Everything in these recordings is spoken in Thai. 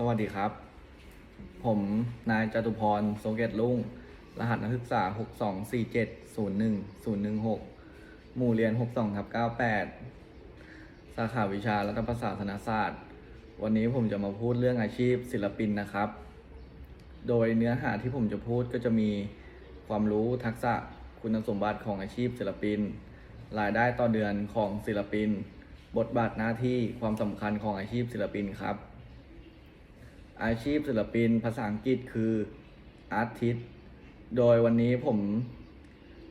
สวัสดีครับ ผมนายจตุพรโซเกตลุ่ง รหัสนักศึกษา 624701016 หมู่เรียน 62ทับ98 สาขาวิชารัฐประศาสนศาสตร์ วันนี้ผมจะมาพูดเรื่องอาชีพศิลปินนะครับ โดยเนื้อหาที่ผมจะพูดก็จะมีความรู้ทักษะคุณสมบัติของอาชีพศิลปิน รายได้ต่อเดือนของศิลปิน บทบาทหน้าที่ความสำคัญของอาชีพศิลปินครับ อาชีพศิลปินภาษาอังกฤษคือ artist โดยวันนี้ผม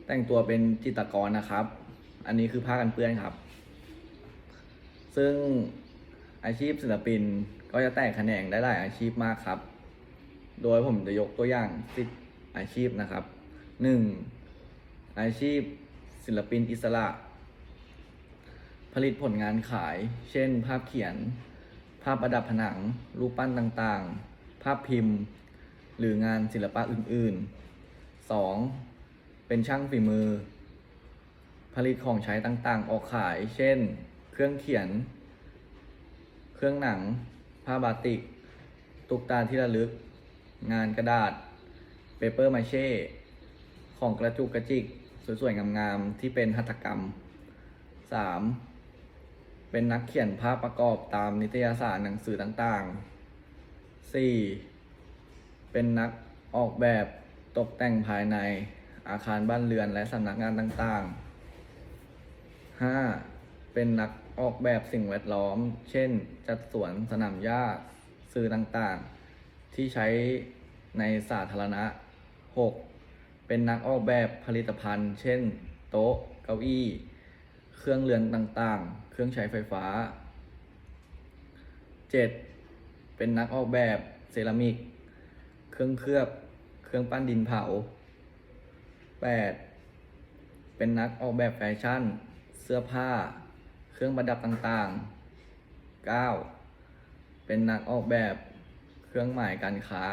แต่งตัวเป็นจิตรกรนะครับ อันนี้คือผ้ากันเปื้อนครับ ซึ่งอาชีพศิลปินก็จะแตกแขนงได้หลายอาชีพมากครับ โดยผมจะยกตัวอย่างสิบอาชีพนะครับหนึ่งอาชีพศิลปินอิสระ ผลิตผลงานขาย เช่น ภาพเขียน ภาพประดับผนัง รูปปั้นต่างๆ ภาพพิมพ์ หรืองานศิลปะอื่นๆ 2. เป็นช่างฝีมือ ผลิตของใช้ต่างๆ ออกขาย เช่น เครื่องเขียน เครื่องหนัง ผ้าบาติก ตุกตาที่ระลึก งานกระดาษ เปเปอร์มาเช่ ของกระจุกกระจิก สวยๆ งามๆ ที่เป็นหัตถกรรม 3. เป็นนักเขียนภาพประกอบตามนิตยสารหนังสือต่างๆ 4. เป็นนักออกแบบตกแต่งภายในอาคารบ้านเรือนและสำนักงานต่างๆ 5. เป็นนักออกแบบสิ่งแวดล้อม เช่น จัดสวนสนามหญ้าสื่อต่างๆ ที่ใช้ในสาธารณะ 6. เป็นนักออกแบบผลิตภัณฑ์ เช่น โต๊ะ เก้าอี้ เครื่องเรือนต่างๆ เครื่องใช้ไฟฟ้า 7. เป็นนักออกแบบเซรามิก เครื่องเคลือบ เครื่องปั้นดินเผา 8. เป็นนักออกแบบแฟชั่น เสื้อผ้า เครื่องประดับต่างๆ 9. เป็นนักออกแบบเครื่องหมายการค้า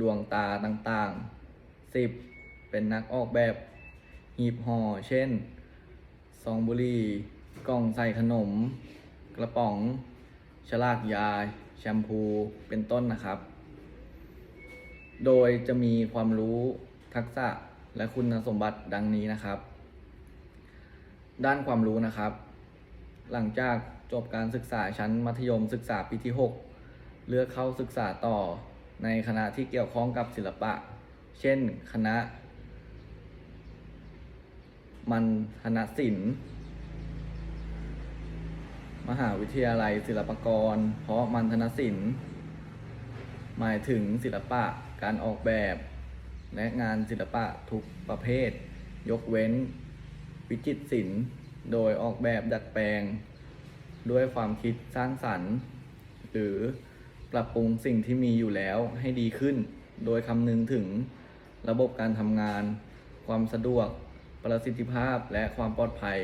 ดวงตาต่างๆ 10. เป็นนักออกแบบหีบห่อเช่น ซองบุหรี่กล่องใส่ขนม กระป๋อง ฉลากยา แชมพู เป็นต้นนะครับ โดยจะมีความรู้ทักษะและคุณสมบัติดังนี้นะครับ ด้านความรู้นะครับ หลังจากจบการศึกษาชั้นมัธยมศึกษาปีที่ 6 เลือกเข้าศึกษาต่อในคณะที่เกี่ยวข้องกับศิลปะ เช่น คณะ มันธนศิลป์ มหาวิทยาลัยศิลปากร เพราะมันธนศิลป์ หมายถึงศิลปะการออกแบบ และงานศิลปะทุกประเภท ยกเว้น วิจิตรศิลป์ โดยออกแบบดัดแปลง ด้วยความคิดสร้างสรรค์ หรือปรับปรุงสิ่งที่มีอยู่แล้วให้ดีขึ้น โดยคำนึงถึงระบบการทำงาน ความสะดวก ประสิทธิภาพและความปลอดภัย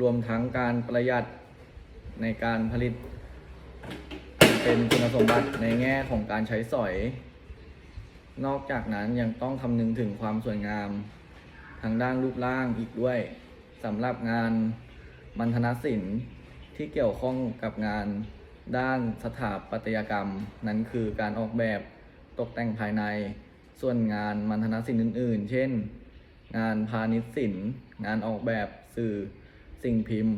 รวมทั้งการประหยัดในการผลิต เป็นคุณสมบัติในแง่ของการใช้สอย นอกจากนั้นยังต้องคำนึงถึงความสวยงาม ทางด้านรูปร่างอีกด้วยสำหรับงานมันธนศิลป์ที่เกี่ยวข้องกับงานด้านสถาปัตยกรรม นั้นคือการออกแบบตกแต่งภายใน ส่วนงานมันธนศิลป์อื่น ๆ เช่น งานพาณิชย์ศิลป์งานออกแบบสื่อสิ่งพิมพ์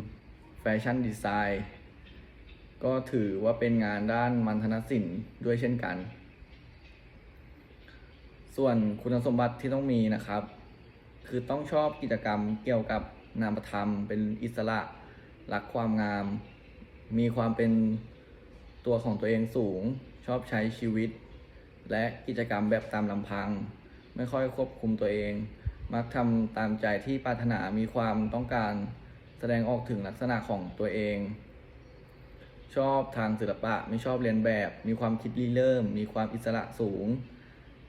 แฟชั่นดีไซน์ ก็ถือว่าเป็นงานด้านมันธนศิลป์ด้วยเช่นกัน ส่วนคุณสมบัติที่ต้องมีนะครับ คือต้องชอบกิจกรรมเกี่ยวกับนามธรรม เป็นอิสระรักความงาม มีความเป็นตัวของตัวเองสูง ชอบใช้ชีวิต และกิจกรรมแบบตามลำพัง ไม่ค่อยควบคุมตัวเอง มักทำตามใจที่ปรารถนามีความต้องการแสดงออกถึงลักษณะของตัวเอง ชอบทางศิลปะไม่ชอบเรียนแบบ มีความคิดริเริ่ม มีความอิสระสูง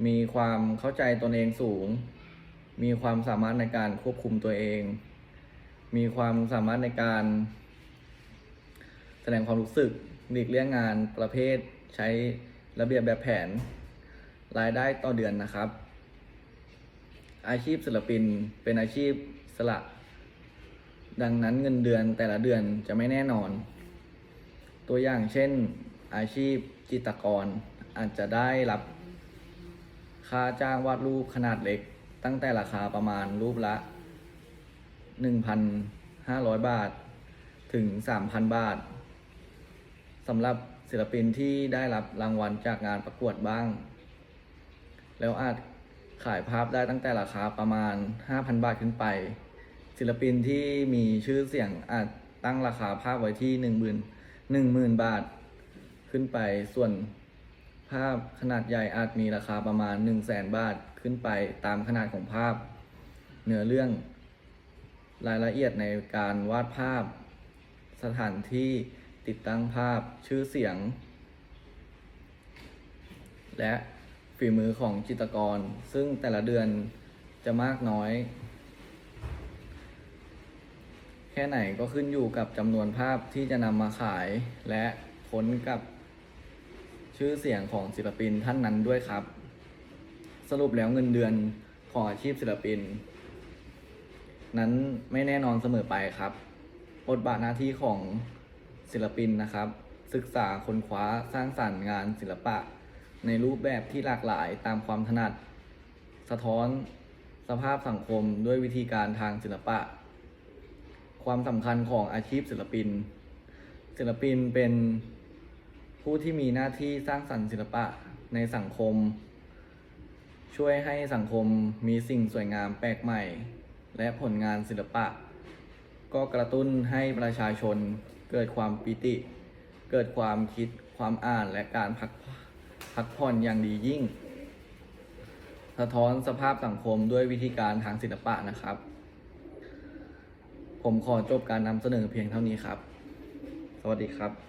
มีความเข้าใจตนเองสูง มีความสามารถในการควบคุมตัวเอง มีความสามารถในการ แสดงความรู้สึกหลีกเลี่ยงงานประเภทใช้ระเบียบแบบแผน รายได้ต่อเดือนนะครับ อาชีพศิลปินเป็นอาชีพสละ ดังนั้นเงินเดือนแต่ละเดือนจะไม่แน่นอน ตัวอย่างเช่น อาชีพจิตรกร อาจจะได้รับค่าจ้างวาดรูปขนาดเล็ก ตั้งแต่ราคาประมาณรูปละ 1,500 บาท ถึง 3,000 บาทสำหรับศิลปินที่ได้รับรางวัลจากงานประกวดบ้าง แล้วอาจ ขายภาพได้ตั้งแต่ราคาประมาณ 5,000 บาทขึ้นไป ศิลปินที่มีชื่อเสียงอาจตั้งราคาภาพไว้ที่ 10,000 10,000 บาทขึ้นไป ส่วนภาพขนาดใหญ่อาจมีราคาประมาณ 100,000 บาทขึ้นไปตามขนาดของภาพ เนื้อเรื่องรายละเอียดในการวาดภาพ สถานที่ติดตั้งภาพชื่อเสียง และ ฝีมือของจิตรกร ซึ่งแต่ละเดือนจะมากน้อย แค่ไหนก็ขึ้นอยู่กับจำนวนภาพที่จะนำมาขาย และค้นกับชื่อเสียงของศิลปินท่านนั้นด้วยครับ สรุปแล้วเงินเดือนของอาชีพศิลปิน นั้นไม่แน่นอนเสมอไปครับบทบาทหน้าที่ของศิลปินนะครับ ศึกษาค้นคว้าสร้างสรรค์งานศิลปะ ในรูปแบบที่หลากหลายตามความถนัด สะท้อนสภาพสังคมด้วยวิธีการทางศิลปะ ความสำคัญของอาชีพศิลปิน ศิลปินเป็นผู้ที่มีหน้าที่สร้างสรรค์ศิลปะในสังคม ช่วยให้สังคมมีสิ่งสวยงามแปลกใหม่ และผลงานศิลปะ ก็กระตุ้นให้ประชาชนเกิดความปิติ เกิดความคิดความอ่านและการพัก พักผ่อนอย่างดียิ่ง สะท้อนสภาพสังคมด้วยวิธีการทางศิลปะนะครับ ผมขอจบการนำเสนอเพียงเท่านี้ครับ สวัสดีครับ